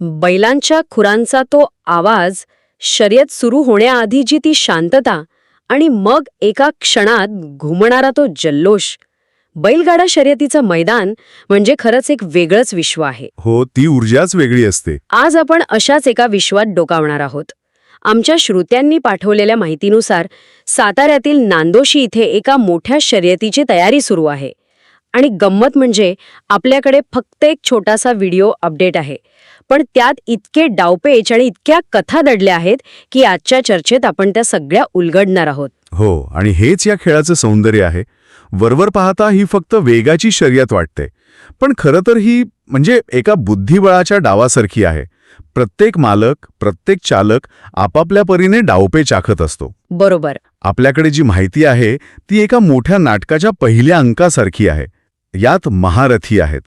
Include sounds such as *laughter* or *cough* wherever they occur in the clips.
बैलांच्या खुरांचा तो आवाज शर्यत सुरू होण्याआधी जी ती शांतता आणि मग एका क्षणात घुमणारा तो जल्लोष. बैलगाडा शर्यतीचं मैदान म्हणजे खरंच एक वेगळंच विश्व आहे. हो ती ऊर्जाच वेगळी असते. आज आपण अशाच एका विश्वात डोकावणार आहोत. आमच्या श्रोत्यांनी पाठवलेल्या माहितीनुसार साताऱ्यातील नांदोशी इथे एका मोठ्या शर्यतीची तयारी सुरू आहे. आणि गंमत म्हणजे आपल्याकडे फक्त एक छोटासा व्हिडिओ अपडेट आहे. पण त्यात इतके डावपेच आणि इतक्या कथा दडल्या आहेत की आजच्या चर्चेत आपण त्या सगळ्या उलगडणार आहोत. हो आणि हेच या खेळाचं सौंदर्य आहे. वरवर पाहता ही फक्त वेगाची शर्यत वाटते. पण खरं तर ही म्हणजे एका बुद्धिबळाच्या डावासारखी आहे. प्रत्येक मालक प्रत्येक चालक आपापल्या परीने डावपे चाखत असतो. बरोबर. आपल्याकडे जी माहिती आहे ती एका मोठ्या नाटकाच्या पहिल्या अंकासारखी आहे. यात महारथी आहेत.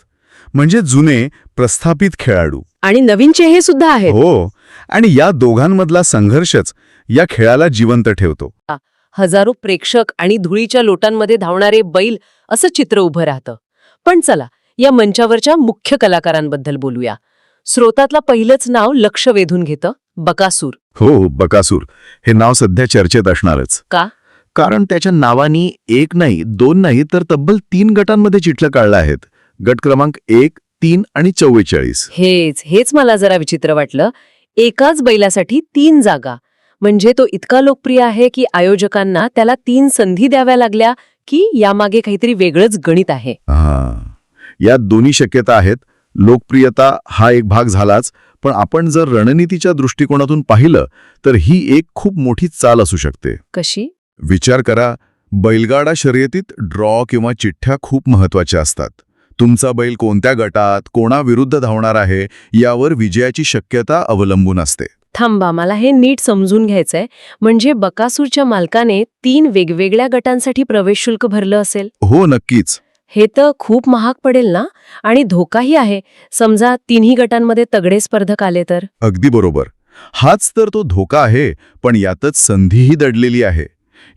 म्हणजे जुने प्रस्थापित खेळाडू. आणि नवीन चेहे सुद्धा आहेत. हो आणि या दोघांमधला संघर्षच या खेळाला जिवंत ठेवतो. हजारो प्रेक्षक आणि धुळीच्या लोटांमध्ये धावणारे बैल असं चित्र उभं राहतं. पण चला या मंचावरच्या मुख्य कलाकारांबद्दल बोलूया. स्रोतातला पहिलंच नाव लक्ष वेधून घेतं बकासूर. हो बकासूर. हे नाव सध्या चर्चेत असणारच. का? कारण त्याच्या नावानी एक नाही दोन नाही तर तब्बल तीन गटांमध्ये चिठलं काढलं आहेत. गट क्रमांक एक तीन आणि चव्वेचाळीस. हेच हेच मला जरा विचित्र वाटलं. एकाच बैलासाठी तीन जागा. म्हणजे तो इतका लोकप्रिय आहे की आयोजकांना त्याला तीन संधी द्याव्या लागल्या की यामागे काहीतरी वेगळंच गणित आहे. हा. यात दोन्ही शक्यता आहेत. लोकप्रियता हा एक भाग झालाच. पण आपण जर रणनीतीच्या दृष्टिकोनातून पाहिलं तर ही एक खूप मोठी चाल असू शकते. कशी? विचार करा. बैलगाडा शर्यतीत ड्रॉ किंवा चिठ्ठ्या खूप महत्त्वाच्या असतात. तुमचा बैल कोणत्या गटात कोणाविरुद्ध धावणार आहे यावर विजयाची शक्यता अवलंबून असते. थांबा मला हे नीट समजून घ्यायचंय. म्हणजे बकासूरच्या मालकाने तीन वेगवेगळ्या गटांसाठी प्रवेश शुल्क भरलं असेल? हो नक्कीच. हे तर खूप महाग पडेल ना? आणि धोकाही आहे. समजा तिन्ही गटांमध्ये तगडे स्पर्धक आले तर? अगदी बरोबर. हाच तर तो धोका आहे पण यातच संधीही दडलेली आहे.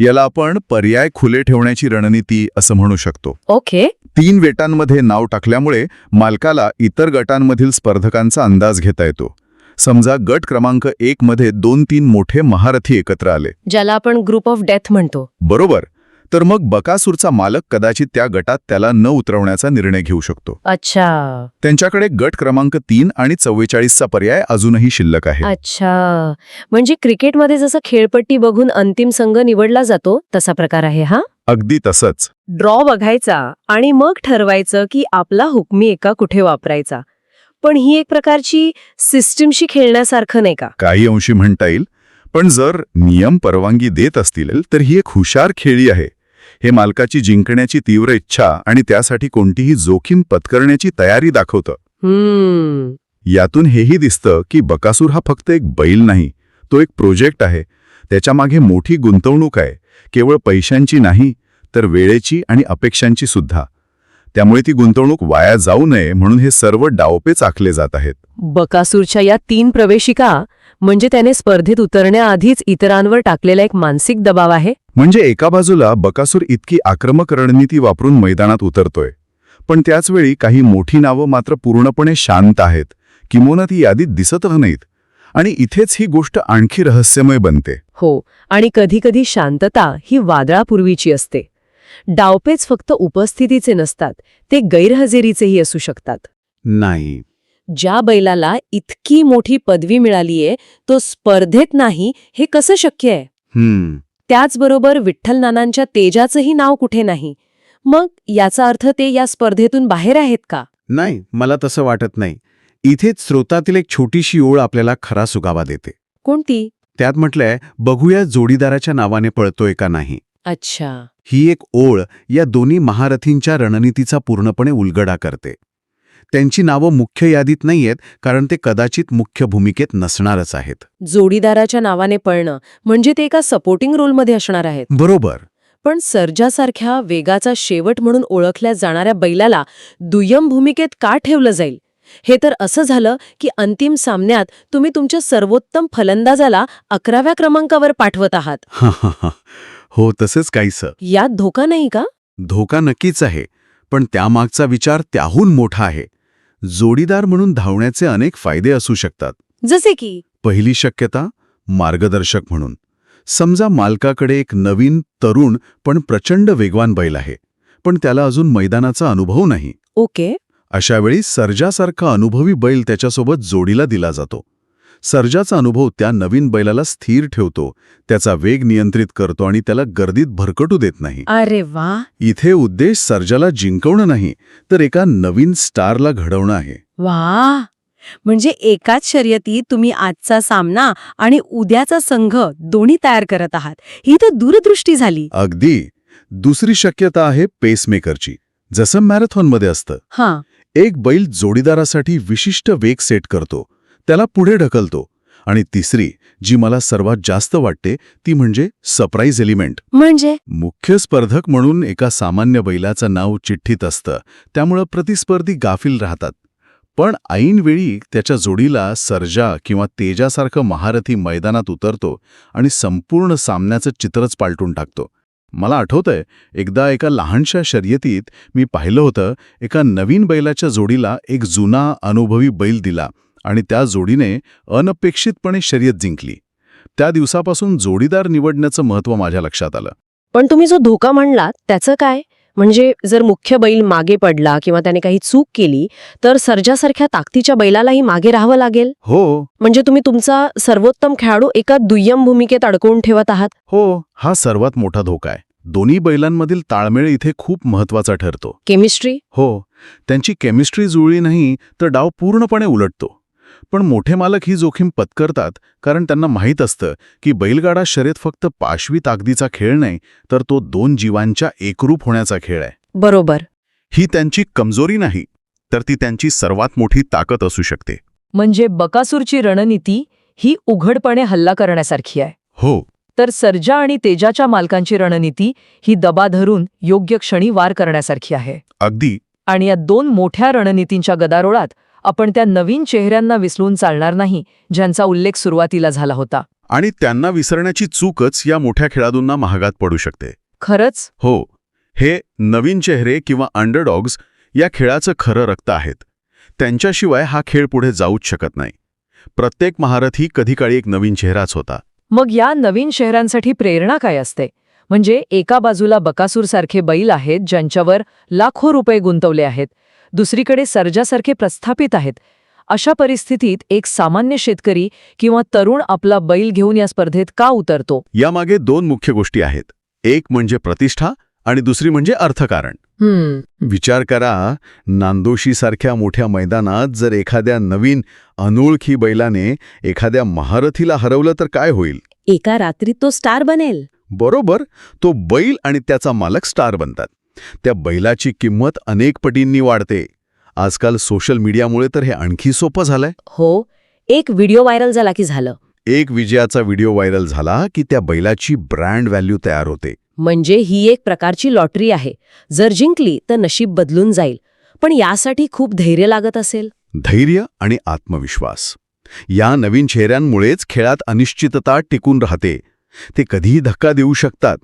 याला आपण पर्याय खुले ठेवण्याची रणनीती असं म्हणू शकतो. ओके. तीन वेटांमध्ये नाव टाकल्यामुळे मालकाला इतर गटांमधील स्पर्धकांचा अंदाज घेता येतो. समजा गट क्रमांक एक मध्ये दोन तीन मोठे महारथी एकत्र आले. ज्याला आपण ग्रुप ऑफ डेथ म्हणतो. बरोबर. तर मग बकासूरचा मालक कदाचित त्या गटात त्याला न उतरवण्याचा निर्णय घेऊ शकतो. अच्छा. त्यांच्याकडे गट क्रमांक तीन आणि चव्वेचाळीसचा पर्याय अजूनही शिल्लक आहे. अच्छा. म्हणजे क्रिकेटमध्ये जसं खेळपट्टी बघून अंतिम संघ निवडला जातो तसा प्रकार आहे हा? अगदी तसंच. ड्रॉ बघायचा आणि मग ठरवायचं की आपला हुकमी एका कुठे वापरायचा. पण ही एक प्रकारची सिस्टीमशी खेळण्यासारखं नाही का? काही अंशी म्हणता येईल पण जर नियम परवानगी देत असतील तर ही एक हुशार खेळी आहे. हे मालकाची जिंकण्याची तीव्र इच्छा आणि त्यासाठी कोणतीही जोखीम पत्करण्याची तयारी दाखवतं. हम्म. यातून हेही दिसतं की बकासूर हा फक्त एक बैल नाही तो एक प्रोजेक्ट आहे. त्याच्यामागे मोठी गुंतवणूक आहे. केवळ पैशांची नाही तर वेळेची आणि अपेक्षांची सुद्धा. त्यामुळे ती गुंतवणूक वाया जाऊ नये म्हणून हे सर्व डावपेच आखले जात आहेत. बकासूरच्या या तीन प्रवेशिका म्हणजे त्याने स्पर्धेत उतरण्याआधीच इतरांवर टाकलेला एक मानसिक दबाव आहे? म्हणजे एका बाजूला बकासूर इतकी आक्रमक रणनीती वापरून मैदानात उतरतोय. पण त्याचवेळी काही मोठी नावं मात्र पूर्णपणे शांत आहेत. किंवा ती यादीत दिसतच नाहीत. आणि इथेच ही गोष्ट आणखी रहस्यमय बनते. हो आणि कधीकधी शांतता ही वादळापूर्वीची असते. डावपेच फक्त उपस्थितीचे नसतात ते गैरहजेरीचेही असू शकतात. नाही. ज्या बैलाला इतकी मोठी पदवी मिळालीये तो स्पर्धेत नाही हे कसं शक्य आहे? हम्म. त्याचबरोबर विठ्ठल नानांच्या तेजाचंही नाव कुठे नाही. मग याचा अर्थ ते या स्पर्धेतून बाहेर आहेत का? नाही मला तसं वाटत नाही. इथेच स्रोतातील एक छोटीशी ओळ आपल्याला खरा सुगावा देते. कोणती? त्यात म्हटलंय बघूया जोडीदाराच्या नावाने पळतोय का नाही. अच्छा. ही एक ओळ या दोन्ही महारथींच्या रणनीतीचा पूर्णपणे उलगडा करते. त्यांची नावं मुख्य यादीत नाहीयेत कारण ते कदाचित मुख्य भूमिकेत नसणारच आहेत. जोडीदाराच्या नावाने पळणं म्हणजे ते एका सपोर्टिंग रोलमध्ये असणार आहेत. बरोबर. पण सर्जासारख्या वेगाचा शेवट म्हणून ओळखल्या जाणाऱ्या बैलाला दुय्यम भूमिकेत का ठेवलं जाईल? हे तर असं झालं की अंतिम सामन्यात तुम्ही तुमच्या सर्वोत्तम फलंदाजाला अकराव्या क्रमांकावर पाठवत आहात. *laughs* हो तसेच काहीसं. यात धोका नाही का? धोका नक्कीच आहे पण त्यामागचा विचार त्याहून मोठा आहे. जोडीदार म्हणून धावण्याचे अनेक फायदे असू शकतात. जसे की? पहिली शक्यता मार्गदर्शक म्हणून. समजा मालकाकडे एक नवीन तरुण पण प्रचंड वेगवान बैल आहे पण त्याला अजून मैदानाचा अनुभव नाही. ओके. अशावेळी सर्जासारखा अनुभवी बैल त्याच्यासोबत जोडीला दिला जातो. सर्जाचा अनुभव त्या नवीन बैलाला स्थिर ठेवतो त्याचा वेग नियंत्रित करतो आणि त्याला गर्दीत भरकटू देत नाही. अरे वा! इथे उद्देश सर्जाला जिंकवणं नाही तर एका नवीन स्टारला घडवणं आहे. वा! म्हणजे एकाच शर्यतीत तुम्ही आजचा सामना आणि उद्याचा संघ दोन्ही तयार करत आहात. ही तर दूरदृष्टी झाली. अगदी. दुसरी शक्यता आहे पेसमेकरची जसं मॅरेथॉनमध्ये असतं. हां. एक बैल जोडीदारासाठी विशिष्ट वेग सेट करतो त्याला पुढे ढकलतो आणि तिसरी जी मला सर्वात जास्त वाटते ती म्हणजे सरप्राईज एलिमेंट म्हणजे? मुख्य स्पर्धक म्हणून एका सामान्य बैलाचं नाव चिठ्ठीत असतं त्यामुळं प्रतिस्पर्धी गाफील राहतात. पण ऐनवेळी त्याच्या जोडीला सर्जा किंवा तेजासारखं महारथी मैदानात उतरतो आणि संपूर्ण सामन्याचं चित्रच पालटून टाकतो. मला आठवतंय एकदा एका लहानशा शर्यतीत मी पाहिलं होतं एका नवीन बैलाच्या जोडीला एक जुना अनुभवी बैल दिला आणि त्या जोडीने अनपेक्षितपणे शर्यत जिंकली. त्या दिवसापासून जोडीदार निवडण्याचं महत्त्व माझ्या लक्षात आलं. पण तुम्ही जो धोका म्हणलात त्याचं काय? म्हणजे जर मुख्य बैल मागे पडला किंवा त्याने काही चूक केली तर सर्जासारख्या ताकदीच्या बैलालाही मागे राहावं लागेल? हो. म्हणजे तुम्ही तुमचा सर्वोत्तम खेळाडू एका दुय्यम भूमिकेत अडकवून ठेवत आहात? हो हा सर्वात मोठा धोका आहे. दोन्ही बैलांमधील ताळमेळ इथे खूप महत्त्वाचा ठरतो. केमिस्ट्री? हो. त्यांची केमिस्ट्री जुळली नाही तर डाव पूर्णपणे उलटतो. पण मोठे मालक ही जोखीम पत्करतात कारण त्यांना माहीत असतं की बैलगाडा शर्यत फक्त पाशवी ताकदीचा खेळ नाही तर तो दोन जीवांच्या एकरूप होण्याचा खेळ आहे. बरोबर. ही त्यांची कमजोरी नाही तर ती त्यांची सर्वात मोठी ताकद असू शकते. म्हणजे बकासूरची रणनीती ही उघडपणे हल्ला करण्यासारखी आहे. हो. तर सर्जा आणि तेजाच्या मालकांची रणनीती ही दबा धरून योग्य क्षणी वार करण्यासारखी आहे. अगदी. आणि या दोन मोठ्या रणनीतींच्या गदारोळात आपण त्या नवीन चेहऱ्यांना विसरून चालणार नाही ज्यांचा उल्लेख सुरुवातीला झाला होता. आणि त्यांना विसरण्याची चूकच या मोठ्या खेळाडूंना महागात पडू शकते. खरंच? हो हे नवीन चेहरे किंवा अंडरडॉग्स या खेळाचं खरं रक्त आहेत. त्यांच्याशिवाय हा खेळ पुढे जाऊच शकत नाही. प्रत्येक महारथी कधीकाळी एक नवीन चेहराच होता. मग या नवीन शहरांसाठी प्रेरणा काय असते? म्हणजे एका बाजूला बकासूरसारखे बैल आहेत ज्यांच्यावर लाखो रुपये गुंतवले आहेत. दुसरीकडे सर्जासारखे प्रस्थापित आहेत. अशा परिस्थितीत एक सामान्य शेतकरी किंवा तरुण आपला बैल घेऊन या स्पर्धेत का उतरतो? यामागे दोन मुख्य गोष्टी आहेत. एक म्हणजे प्रतिष्ठा आणि दुसरी म्हणजे अर्थकारण. हम्म. विचार करा नांदोशीसारख्या मोठ्या मैदानात जर एखाद्या नवीन अनोळखी बैलाने एखाद्या महारथीला हरवलं तर काय होईल? एका रात्रीत तो स्टार बनेल. बरोबर तो बैल आणि त्याचा मालक स्टार बनतात. त्या बैलाची किंमत अनेक पटींनी वाढते. आजकाल सोशल मीडियामुळे तर हे आणखी सोपं झालंय. हो एक व्हिडिओ व्हायरल झाला की झालं. एक विजयाचा व्हिडिओ व्हायरल झाला की त्या बैलाची ब्रँड व्हॅल्यू तयार होते. म्हणजे ही एक प्रकारची लॉटरी आहे. जर जिंकली तर नशीब बदलून जाईल. पण यासाठी खूप धैर्य लागत असेल. धैर्य आणि आत्मविश्वास. या नवीन चेहऱ्यांमुळेच खेळात अनिश्चितता टिकून राहते. ते कधीही धक्का देऊ शकतात.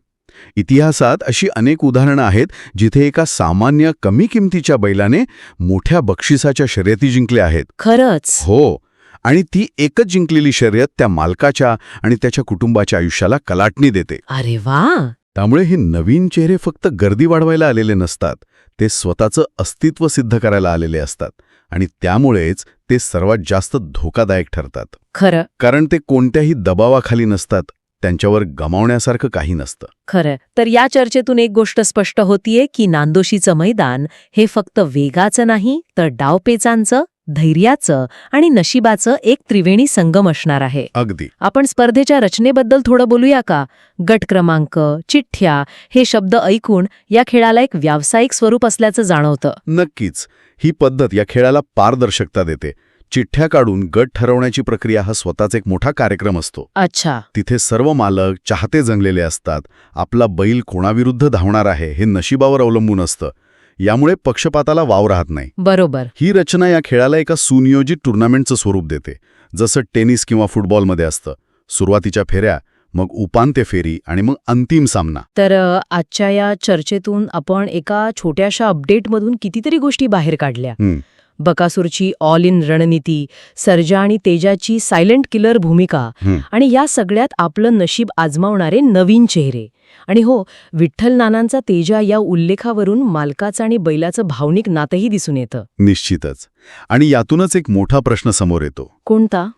इतिहासात अशी अनेक उदाहरणं आहेत जिथे एका सामान्य कमी किमतीच्या बैलाने मोठ्या बक्षिसाच्या शर्यती जिंकल्या आहेत. खरंच? हो. आणि ती एकच जिंकलेली शर्यत त्या मालकाच्या आणि त्याच्या कुटुंबाच्या आयुष्याला कलाटणी देते. अरे वा! त्यामुळे हे नवीन चेहरे फक्त गर्दी वाढवायला आलेले नसतात ते स्वतःचं अस्तित्व सिद्ध करायला आलेले असतात आणि त्यामुळेच ते सर्वात जास्त धोकादायक ठरतात. खरं. कारण ते कोणत्याही दबावाखाली नसतात त्यांच्यावर गमावण्यासारखं काही नसतं. खरं. तर या चर्चेतून एक गोष्ट स्पष्ट होतीये की नांदोशीचं मैदान हे फक्त वेगाचं नाही तर डावपेचांचं धैर्याचं आणि नशिबाचं एक त्रिवेणी संगम असणार आहे. अगदी. आपण स्पर्धेच्या रचनेबद्दल थोडं बोलूया का? गट क्रमांक चिठ्ठ्या हे शब्द ऐकून या खेळाला एक व्यावसायिक स्वरूप असल्याचं जाणवतं. नक्कीच. ही पद्धत या खेळाला पारदर्शकता देते. चिठ्ठ्या काढून गट ठरवण्याची प्रक्रिया हा स्वतःच एक मोठा कार्यक्रम असतो. अच्छा. तिथे सर्व मालक चाहते जंगलेले असतात. आपला बैल कोणाविरुद्ध धावणार आहे हे नशिबावर अवलंबून असतं. यामुळे पक्षपाताला वाव राहत नाही. बरोबर. ही रचना या खेळाला एका सुनियोजित टुर्नामेंटचं स्वरूप देते. जसं टेनिस किंवा फुटबॉलमध्ये असतं. सुरुवातीच्या फेऱ्या मग उपांत्य फेरी आणि मग अंतिम सामना. तर आजच्या या चर्चेतून आपण एका छोट्याशा अपडेटमधून कितीतरी गोष्टी बाहेर काढल्या. बकासूरची ऑल इन रणनीती सर्जा आणि तेजाची सायलेंट किलर भूमिका. आणि या सगळ्यात आपलं नशीब आजमावणारे नवीन चेहरे. आणि हो विठ्ठल नानांचा तेजा या उल्लेखावरून मालकाचं आणि बैलाचं भावनिक नातंही दिसून येतं. निश्चितच. आणि यातूनच एक मोठा प्रश्न समोर येतो. कोणता?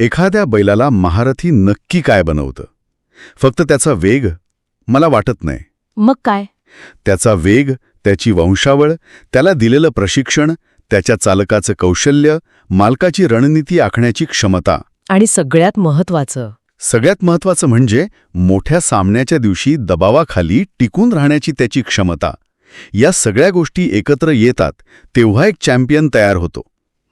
एखाद्या बैलाला महारथी नक्की काय बनवतं? फक्त त्याचा वेग? मला वाटत नाही. मग काय? त्याचा वेग त्याची वंशावळ त्याला दिलेलं प्रशिक्षण त्याच्या चालकाचं कौशल्य मालकाची रणनीती आखण्याची क्षमता. आणि सगळ्यात महत्वाचं सगळ्यात महत्वाचं म्हणजे मोठ्या सामन्याच्या दिवशी दबावाखाली टिकून राहण्याची त्याची क्षमता. या सगळ्या गोष्टी एकत्र येतात तेव्हा एक चॅम्पियन तयार होतो.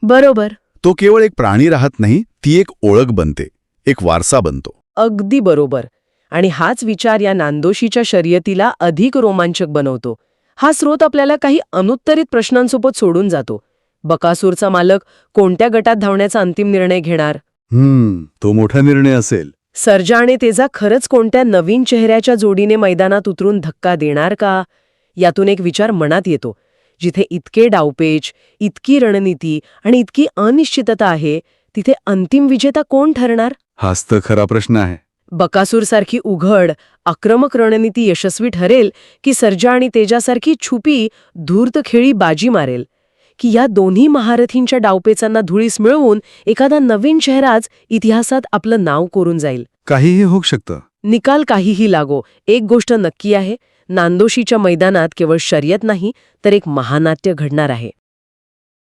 बरोबर. तो केवळ एक प्राणी राहत नाही ती एक ओळख बनते एक वारसा बनतो. अगदी बरोबर. आणि हाच विचार या नांदोशीच्या शर्यतीला अधिक रोमांचक बनवतो. हा स्रोत आपल्याला काही अनुत्तरित प्रश्नांसोबत सोडून जातो. बकासूरचा मालक कोणत्या गटात धावण्याचा अंतिम निर्णय घेणार? हम्म तो मोठा निर्णय असेल. सर्जा आणि तेजा खरंच कोणत्या नवीन चेहऱ्याच्या जोडीने मैदानात उतरून धक्का देणार का? यातून एक विचार मनात येतो. जिथे इतके डावपेच इतकी रणनीती आणि इतकी अनिश्चितता आहे तिथे अंतिम विजेता कोण ठरणार? हाच तर खरा प्रश्न आहे. बकासूरसारखी उघड आक्रमक रणनीती यशस्वी ठरेल की सर्जा आणि तेजासारखी छुपी धूर्त खेळी बाजी मारेल. की या दोन्ही महारथींच्या डावपेचांना धुळीस मिळवून एखादा नवीन चेहराच इतिहासात आपलं नाव कोरून जाईल. काहीही होऊ शकतं. निकाल काहीही लागो. एक गोष्ट नक्की आहे नांदोशीच्या मैदानात केवळ शर्यत नाही तर एक महानाट्य घडणार आहे.